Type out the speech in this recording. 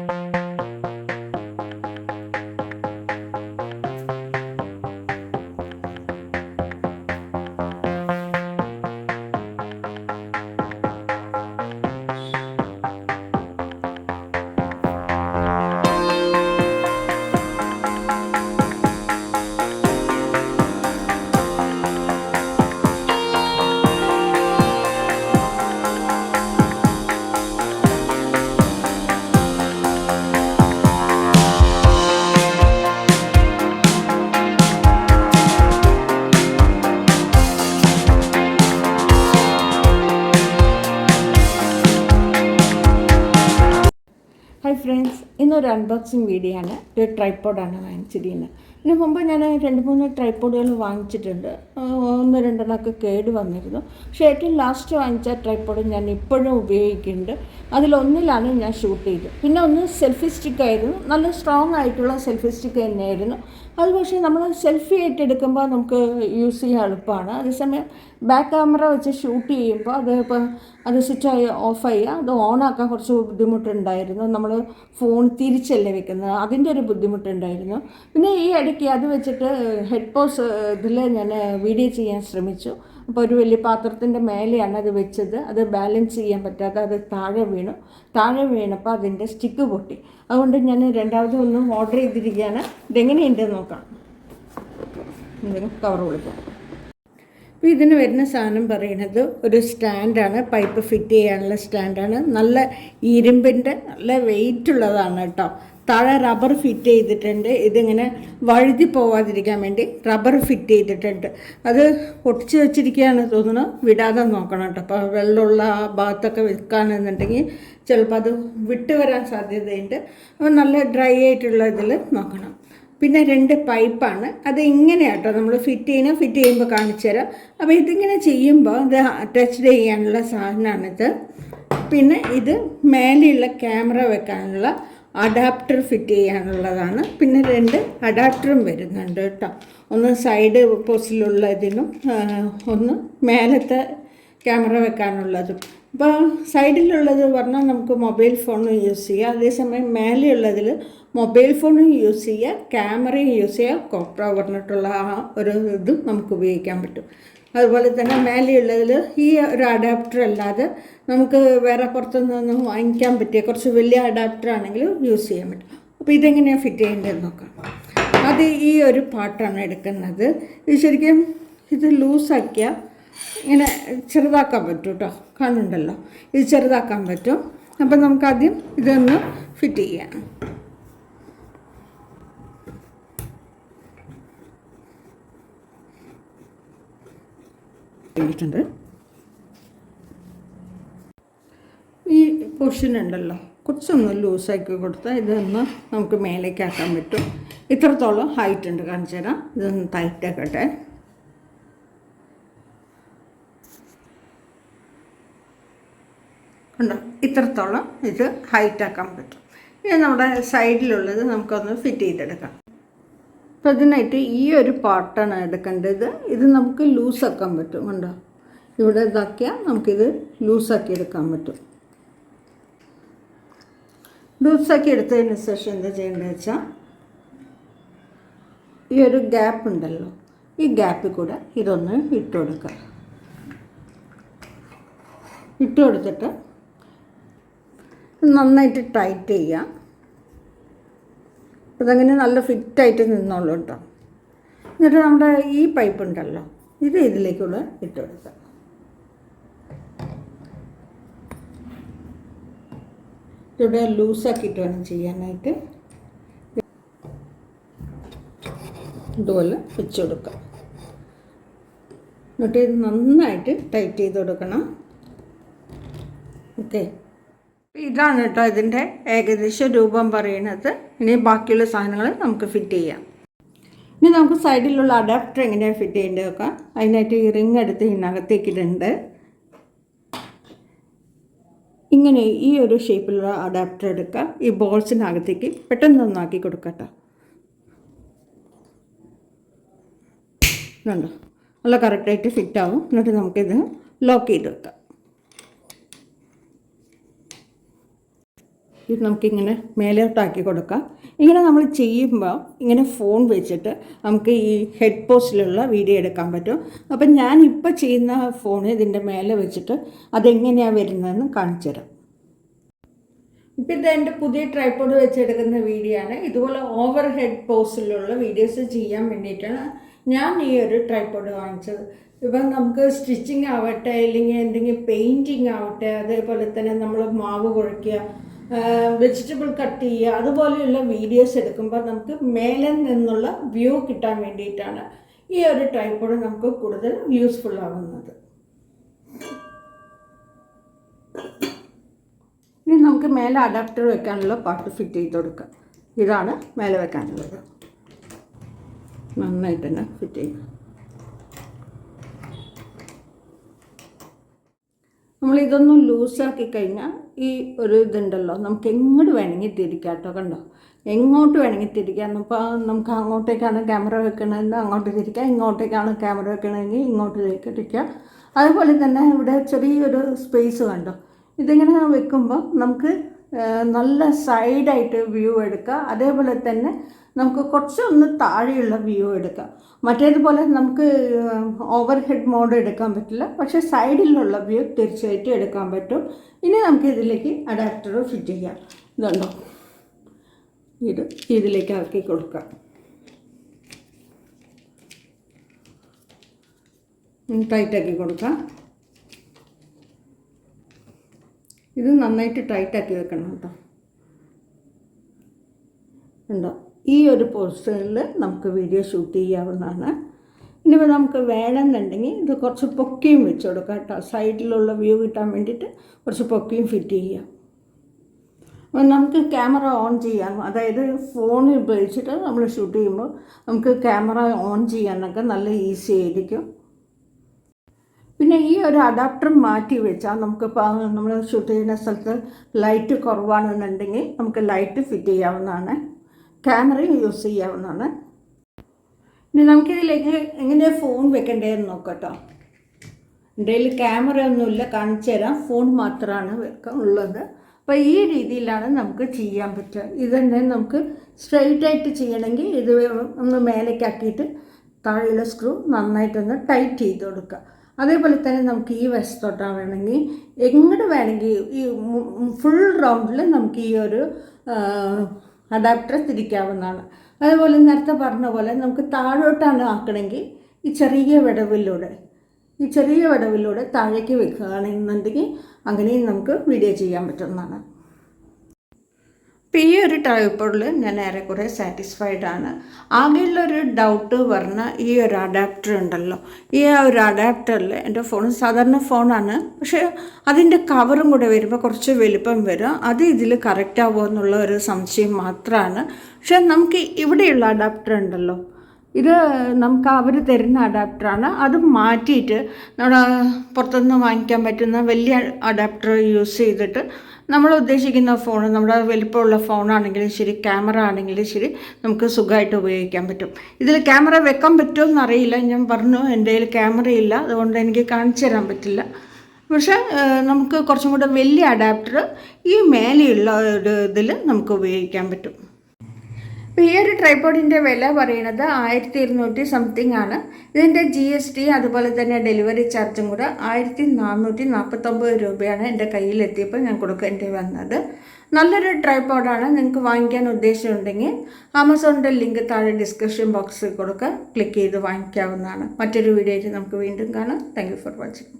you ഇന്നൊരു unboxing video ആണ് ഒരു ട്രൈപ്പോഡാണ് വാങ്ങിച്ചിരിക്കുന്നത്. ഇതിന് മുമ്പ് ഞാൻ രണ്ട് മൂന്ന് ട്രൈപ്പോഡുകൾ വാങ്ങിച്ചിട്ടുണ്ട്. ഒന്ന് രണ്ടെണ്ണമൊക്കെ കേട് വന്നിരുന്നു. പക്ഷേ ഏറ്റവും ലാസ്റ്റ് വാങ്ങിച്ച ട്രൈപ്പോഡ് ഞാൻ ഇപ്പോഴും ഉപയോഗിക്കുന്നുണ്ട്. അതിലൊന്നിലാണ് ഞാൻ ഷൂട്ട് ചെയ്തത്. പിന്നെ ഒന്ന് സെൽഫി സ്റ്റിക്കായിരുന്നു നല്ല സ്ട്രോങ് ആയിട്ടുള്ള സെൽഫി സ്റ്റിക്ക് തന്നെയായിരുന്നു. അത് പക്ഷേ നമ്മൾ സെൽഫി ആയിട്ട് എടുക്കുമ്പോൾ നമുക്ക് യൂസ് ചെയ്യാൻ എളുപ്പമാണ് അതേസമയം ബാക്ക് ക്യാമറ വെച്ച് ഷൂട്ട് ചെയ്യുമ്പോൾ അത് ഇപ്പോൾ അത് സ്വിച്ച് ഓഫ് ചെയ്യുക അത് ഓൺ ആക്കാൻ കുറച്ച് ബുദ്ധിമുട്ടുണ്ടായിരുന്നു. നമ്മൾ ഫോൺ തിരിച്ചല്ലേ വെക്കുന്നത്. അതിന്റെ ഒരു ബുദ്ധിമുട്ടുണ്ടായിരുന്നു. പിന്നെ ഈ ഇടയ്ക്ക് അത് വെച്ചിട്ട് ഹെഡ് പോസ് ഇതിൽ ഞാൻ വീഡിയോ ചെയ്യാൻ ശ്രമിച്ചു. അപ്പോൾ ഒരു വലിയ പാത്രത്തിന്റെ മേലെയാണ് അത് വെച്ചത്. അത് ബാലൻസ് ചെയ്യാൻ പറ്റാതെ അത് താഴെ വീണു. താഴെ വീണപ്പോൾ അതിന്റെ സ്റ്റിക്ക് പൊട്ടി. അതുകൊണ്ട് ഞാൻ രണ്ടാമത് ഒന്നും ഓർഡർ ചെയ്തിരിക്കുകയാണ്. ഇതെങ്ങനെയുണ്ട് നോക്കാം. എന്തെങ്കിലും കവർ കൊടുക്കാം. അപ്പോൾ ഇതിന് വരുന്ന സാധനം പറയുന്നത് ഒരു സ്റ്റാൻഡാണ് പൈപ്പ് ഫിറ്റ് ചെയ്യാനുള്ള സ്റ്റാൻഡാണ് നല്ല ഇരുമ്പിന്റെ നല്ല വെയിറ്റ് ഉള്ളതാണ് കേട്ടോ. താഴെ റബ്ബർ ഫിറ്റ് ചെയ്തിട്ടുണ്ട്. ഇതിങ്ങനെ വഴുതി പോവാതിരിക്കാൻ വേണ്ടി റബ്ബർ ഫിറ്റ് ചെയ്തിട്ടുണ്ട്. അത് ഒട്ടിച്ച് വെച്ചിരിക്കുകയാണ് തോന്നുന്നു. വിടാതെ നോക്കണം കേട്ടോ. അപ്പോൾ വെള്ളമുള്ള ആ ഭാഗത്തൊക്കെ വിൽക്കാനെന്നുണ്ടെങ്കിൽ ചിലപ്പോൾ അത് വിട്ട് വരാൻ സാധ്യതയുണ്ട്. അപ്പോൾ നല്ല ഡ്രൈ ആയിട്ടുള്ള ഇതിൽ നോക്കണം. പിന്നെ രണ്ട് പൈപ്പാണ് അത് ഇങ്ങനെയാട്ടോ നമ്മൾ ഫിറ്റ് ചെയ്യണം ഫിറ്റ് ചെയ്യുമ്പോൾ കാണിച്ചു തരാം. അപ്പോൾ ഇതിങ്ങനെ ചെയ്യുമ്പോൾ ഇത് അറ്റാച്ച്ഡ് ചെയ്യാനുള്ള സാധനമാണിത്. പിന്നെ ഇത് മേലെയുള്ള ക്യാമറ വെക്കാനുള്ള അഡാപ്റ്റർ ഫിറ്റ് ചെയ്യാനുള്ളതാണ്. പിന്നെ രണ്ട് അഡാപ്റ്ററും വരുന്നുണ്ട് കേട്ടോ. ഒന്ന് സൈഡ് പോസ്റ്റിലുള്ള ഇതിനും ഒന്ന് മേലത്തെ ക്യാമറ വെക്കാനുള്ളതും. ഇപ്പോൾ സൈഡിലുള്ളത് പറഞ്ഞാൽ നമുക്ക് മൊബൈൽ ഫോണും യൂസ് ചെയ്യാം. അതേസമയം മേലെയുള്ളതിൽ മൊബൈൽ ഫോണും യൂസ് ചെയ്യുക ക്യാമറയും യൂസ് ചെയ്യുക കോപ്ര പറഞ്ഞിട്ടുള്ള ആ ഒരു ഇതും നമുക്ക് ഉപയോഗിക്കാൻ പറ്റും. അതുപോലെ തന്നെ മേലെയുള്ളതിൽ ഈ ഒരു അഡാപ്റ്റർ അല്ലാതെ നമുക്ക് വേറെ പുറത്തുനിന്നൊന്നും വാങ്ങിക്കാൻ പറ്റിയ കുറച്ച് വലിയ അഡാപ്റ്റർ ആണെങ്കിൽ യൂസ് ചെയ്യാൻ പറ്റും. അപ്പോൾ ഇതെങ്ങനെയാണ് ഫിറ്റ് ചെയ്യേണ്ടതെന്ന് നോക്കാം. അത് ഈ ഒരു പാട്ടാണ് എടുക്കുന്നത്. ഇത് ശരിക്കും ഇത് ലൂസാക്കിയാൽ ഇങ്ങനെ ചെറുതാക്കാൻ പറ്റും കേട്ടോ കാണുന്നുണ്ടല്ലോ ഇത് ചെറുതാക്കാൻ പറ്റും. അപ്പം നമുക്കാദ്യം ഇതൊന്ന് ഫിറ്റ് ചെയ്യാം. ഈ പൊഷൻ ഉണ്ടല്ലോ. കുറച്ചൊന്ന് ലൂസാക്കി കൊടുത്താൽ ഇതൊന്ന് നമുക്ക് മേലേക്കാക്കാൻ പറ്റും. ഇത്രത്തോളം ഹൈറ്റ് ഉണ്ട്. കാണിച്ചു തരാം ഇതൊന്ന് ടൈറ്റ് ആക്കട്ടെ. കണ്ടോ ഇത്രത്തോളം ഇത് ഹൈറ്റാക്കാൻ പറ്റും. ഇനി നമ്മുടെ സൈഡിലുള്ളത് നമുക്കൊന്ന് ഫിറ്റ് ചെയ്തെടുക്കാം. അപ്പോൾ അതിനായിട്ട് ഈ ഒരു പാർട്ടാണ് എടുക്കേണ്ടത്. ഇത് നമുക്ക് ലൂസാക്കാൻ പറ്റും. കണ്ടോ ഇവിടെ ഇതാക്കിയാൽ നമുക്കിത് ലൂസാക്കി എടുക്കാൻ പറ്റും. ലൂസാക്കി എടുത്തതിന് ശേഷം എന്താ ചെയ്യേണ്ടത് വെച്ചാൽ ഈ ഒരു ഗ്യാപ്പ് ഉണ്ടല്ലോ ഈ ഗ്യാപ്പിൽ കൂടെ ഇതൊന്ന് ഇട്ട് കൊടുക്കുക. ഇട്ട് കൊടുത്തിട്ട് നന്നായിട്ട് ടൈറ്റ് ചെയ്യുക അതങ്ങനെ നല്ല ഫിറ്റായിട്ട് നിന്നോളൂ കേട്ടോ എന്നിട്ട് നമ്മുടെ ഈ പൈപ്പ് ഉണ്ടല്ലോ ഇത് ഇതിലേക്കൂടെ ഇട്ട് കൊടുക്കുക ഇവിടെ ലൂസാക്കിയിട്ട് വേണം ചെയ്യാനായിട്ട്. ഇതുപോലെ വെച്ച് കൊടുക്കാം. എന്നിട്ട് ഇത് നന്നായിട്ട് ടൈറ്റ് ചെയ്ത് കൊടുക്കണം. ഓക്കെ. ഇതാണ് കേട്ടോ ഇതിന്റെ ഏകദേശ രൂപം പറയുന്നത്. ഇനി ബാക്കിയുള്ള സാധനങ്ങൾ നമുക്ക് ഫിറ്റ് ചെയ്യാം. ഇനി നമുക്ക് സൈഡിലുള്ള അഡാപ്റ്റർ എങ്ങനെയാണ് ഫിറ്റ് ചെയ്യേണ്ടത് നോക്കാം അതിനായിട്ട് ഈ റിങ് എടുത്ത് ഇതിനകത്തേക്കിട്ടുണ്ട്. ഇങ്ങനെ ഈ ഒരു ഷേപ്പിലുള്ള അഡാപ്റ്റർ എടുക്കുക ഈ ബോൾസിനകത്തേക്ക് പെട്ടെന്ന് നന്നാക്കി കൊടുക്കട്ടോ. കണ്ടോ നല്ല കറക്റ്റായിട്ട് ഫിറ്റ് ആവും. എന്നിട്ട് നമുക്കിത് ലോക്ക് ചെയ്ത് വെക്കാം. ഇത് നമുക്കിങ്ങനെ മേലോട്ടാക്കി കൊടുക്കാം. ഇങ്ങനെ നമ്മൾ ചെയ്യുമ്പോൾ ഇങ്ങനെ ഫോൺ വെച്ചിട്ട് നമുക്ക് ഈ ഹെഡ് പോസ്റ്റിലുള്ള വീഡിയോ എടുക്കാൻ പറ്റും. അപ്പം ഞാൻ ഇപ്പോൾ ചെയ്യുന്ന ഫോൺ ഇതിന്റെ മേലെ വെച്ചിട്ട് അതെങ്ങനെയാണ് വരുന്നതെന്ന് കാണിച്ചു തരാം. ഇപ്പം ഇത് എന്റെ പുതിയ ട്രൈപ്പോഡ് വെച്ചെടുക്കുന്ന വീഡിയോ ആണ്. ഇതുപോലെ ഓവർ ഹെഡ് പോസ്റ്റിലുള്ള വീഡിയോസ് ചെയ്യാൻ വേണ്ടിയിട്ടാണ് ഞാൻ ഈ ഒരു ട്രൈപ്പോഡ് വാങ്ങിച്ചത്. ഇപ്പം നമുക്ക് സ്റ്റിച്ചിങ് ആവട്ടെ അല്ലെങ്കിൽ എന്തെങ്കിലും പെയിന്റിങ് ആവട്ടെ അതേപോലെ തന്നെ നമ്മൾ മാവ് കുഴയ്ക്കുക വെജിറ്റബിൾ കട്ട് ചെയ്യുക അതുപോലെയുള്ള വീഡിയോസ് എടുക്കുമ്പോൾ നമുക്ക് മേലെ നിന്നുള്ള വ്യൂ കിട്ടാൻ വേണ്ടിയിട്ടാണ് ഈ ഒരു ട്രൈപ്പോഡ് നമുക്ക് കൂടുതൽ യൂസ്ഫുൾ ആവുന്നത്. ഇനി നമുക്ക് മേലെ അഡാപ്റ്റർ വെക്കാനുള്ള പാർട്ട് ഫിറ്റ് ചെയ്ത് കൊടുക്കാം. ഇതാണ് മേലെ വെക്കാനുള്ളത്. നന്നായിട്ട് തന്നെ ഫിറ്റ് ചെയ്യും. നമ്മൾ ഇതൊന്നും ലൂസാക്കി കഴിഞ്ഞാൽ ഈ ഒരു ഇതുണ്ടല്ലോ. നമുക്ക് എങ്ങോട്ട് വേണമെങ്കിൽ തിരിക്കാം കേട്ടോ കണ്ടോ? എങ്ങോട്ട് വേണമെങ്കിൽ തിരിക്കാം ഇപ്പോൾ നമുക്ക് അങ്ങോട്ടേക്കാണ് ക്യാമറ വെക്കണമെങ്കിൽ അങ്ങോട്ട് തിരിക്കാം ഇങ്ങോട്ടേക്കാണ് ക്യാമറ വെക്കണമെങ്കിൽ ഇങ്ങോട്ടേക്ക് തിരിക്കാം അതുപോലെ തന്നെ ഇവിടെ ചെറിയൊരു സ്പേസ് കണ്ടോ? ഇതിങ്ങനെ വെക്കുമ്പോൾ നമുക്ക് നല്ല സൈഡായിട്ട് വ്യൂ എടുക്കുക. അതേപോലെ തന്നെ നമുക്ക് കുറച്ചൊന്ന് താഴെയുള്ള വ്യൂ എടുക്കാം മറ്റേതുപോലെ നമുക്ക് ഓവർ ഹെഡ് മോഡ് എടുക്കാൻ പറ്റില്ല. പക്ഷെ സൈഡിലുള്ള വ്യൂ തീർച്ചയായിട്ടും എടുക്കാൻ പറ്റും. ഇനി നമുക്ക് ഇതിലേക്ക് അഡാപ്റ്റർ ഫിറ്റ് ചെയ്യാം. ഇതുണ്ടോ? ഇത് ഇതിലേക്ക് ആക്കി കൊടുക്കാം ടൈറ്റാക്കി കൊടുക്കാം ഇത് നന്നായിട്ട് ടൈറ്റ് ആക്കി വെക്കണം കേട്ടോ. ഉണ്ടോ ഈ ഒരു പോസ്റ്ററിൽ നമുക്ക് വീഡിയോ ഷൂട്ട് ചെയ്യാവുന്നതാണ്. ഇനി നമുക്ക് വേണമെന്നുണ്ടെങ്കിൽ ഇത് കുറച്ച് പൊക്കിയും വെച്ച് കൊടുക്കാം കേട്ടോ. സൈഡിലുള്ള വ്യൂ കിട്ടാൻ വേണ്ടിയിട്ട് കുറച്ച് പൊക്കിയും ഫിറ്റ് ചെയ്യാം. അപ്പോൾ നമുക്ക് ക്യാമറ ഓൺ ചെയ്യാം. അതായത് ഫോൺ ഉപയോഗിച്ചിട്ട് നമ്മൾ ഷൂട്ട് ചെയ്യുമ്പോൾ നമുക്ക് ക്യാമറ ഓൺ ചെയ്യാനൊക്കെ നല്ല ഈസി ആയിരിക്കും. പിന്നെ ഈ ഒരു അഡാപ്റ്റർ മാറ്റി വെച്ചാൽ നമുക്ക് നമ്മൾ ഷൂട്ട് ചെയ്യുന്ന സ്ഥലത്ത് ലൈറ്റ് കുറവാണെന്നുണ്ടെങ്കിൽ നമുക്ക് ലൈറ്റ് ഫിറ്റ് ചെയ്യാവുന്നതാണ്. ക്യാമറയും യൂസ് ചെയ്യാവുന്നതാണ്. ഇനി നമുക്കിതിലേക്ക് എങ്ങനെയാണ് ഫോൺ വെക്കേണ്ടതെന്ന് നോക്കട്ടോ. എന്റെ കയ്യിൽ ക്യാമറ ഒന്നുമില്ല കാണിച്ചു തരാം. ഫോൺ മാത്രമാണ് ഉള്ളത് അപ്പോൾ ഈ രീതിയിലാണ് നമുക്ക് ചെയ്യാൻ പറ്റുക. ഇത് തന്നെ നമുക്ക് സ്ട്രെയിറ്റ് ആയിട്ട് ചെയ്യണമെങ്കിൽ ഇത് ഒന്ന് മേലേക്കാക്കിയിട്ട് താഴെയുള്ള സ്ക്രൂ നന്നായിട്ടൊന്ന് ടൈറ്റ് ചെയ്ത് കൊടുക്കുക. അതേപോലെ തന്നെ നമുക്ക് ഈ വശത്തോട്ടാണ് വേണമെങ്കിൽ എങ്ങോട്ട് വേണമെങ്കിൽ ഈ ഫുൾ റൗണ്ടിൽ നമുക്ക് ഈ ഒരു അഡാപ്റ്റർ തിരിക്കാവുന്നതാണ്. അതുപോലെ നേരത്തെ പറഞ്ഞ പോലെ നമുക്ക് താഴോട്ടാണ് ആക്കണമെങ്കിൽ ഈ ചെറിയ വിടവിലൂടെ ഈ ചെറിയ വിടവിലൂടെ താഴേക്ക് വെക്കുകയാണെന്നുണ്ടെങ്കിൽ അങ്ങനെയും നമുക്ക് വീഡിയോ ചെയ്യാൻ പറ്റുന്നതാണ്. അപ്പോൾ ഈ ഒരു ടൈപ്പോഡിൽ ഞാൻ ഏറെക്കുറെ സാറ്റിസ്ഫൈഡ് ആണ്. ആകെയുള്ളൊരു ഡൗട്ട് പറഞ്ഞാൽ ഈ ഒരു അഡാപ്റ്റർ ഉണ്ടല്ലോ. ഈ ഒരു അഡാപ്റ്ററിൽ എന്റെ ഫോൺ സാധാരണ ഫോണാണ് പക്ഷേ അതിന്റെ കവറും കൂടെ വരുമ്പോൾ കുറച്ച് വലുപ്പം വരും. അത് ഇതിൽ കറക്റ്റ് ആവുമോ എന്നുള്ള ഒരു സംശയം മാത്രമാണ് പക്ഷേ നമുക്ക് ഇവിടെയുള്ള അഡാപ്റ്റർ ഉണ്ടല്ലോ. ഇത് നമുക്ക് അവർ തരുന്ന അഡാപ്റ്ററാണ്. അത് മാറ്റിയിട്ട് നമ്മുടെ പുറത്തുനിന്ന് വാങ്ങിക്കാൻ പറ്റുന്ന വലിയ അഡാപ്റ്റർ യൂസ് ചെയ്തിട്ട് നമ്മൾ ഉദ്ദേശിക്കുന്ന ഫോൺ നമ്മുടെ വലിപ്പമുള്ള ഫോണാണെങ്കിലും ശരി ക്യാമറ ആണെങ്കിലും ശരി നമുക്ക് സുഖമായിട്ട് ഉപയോഗിക്കാൻ പറ്റും. ഇതിൽ ക്യാമറ വെക്കാൻ പറ്റുമോ അറിയില്ല ഞാൻ പറഞ്ഞു എന്റെ കയ്യിൽ ക്യാമറയില്ല അതുകൊണ്ട് എനിക്ക് കാണിച്ചു തരാൻ പറ്റില്ല. പക്ഷേ നമുക്ക് കുറച്ചും കൂടെ വലിയ അഡാപ്റ്റർ ഈ മേലെയുള്ള ഒരു ഇതിൽ നമുക്ക് ഉപയോഗിക്കാൻ പറ്റും. അപ്പോൾ ഈ ഒരു ട്രൈപോഡിന്റെ വില പറയുന്നത് ആയിരത്തി ഇരുന്നൂറ്റി സംതിങ് ആണ്. ഇതിന്റെ ജി എസ് ടി അതുപോലെ തന്നെ ഡെലിവറി ചാർജും കൂടെ ആയിരത്തി നാനൂറ്റി നാൽപ്പത്തൊമ്പത് രൂപയാണ് എന്റെ കയ്യിലെത്തിയപ്പോൾ ഞാൻ കൊടുക്കേണ്ടി വന്നത്. നല്ലൊരു ട്രൈപോഡാണ് നിങ്ങൾക്ക് വാങ്ങിക്കാൻ ഉദ്ദേശമുണ്ടെങ്കിൽ ആമസോണിന്റെ ലിങ്ക് താഴെ ഡിസ്ക്രിപ്ഷൻ ബോക്സിൽ കൊടുക്കുക ക്ലിക്ക് ചെയ്ത് വാങ്ങിക്കാവുന്നതാണ്. മറ്റൊരു വീഡിയോയിൽ നമുക്ക് വീണ്ടും കാണാം. Thank for watching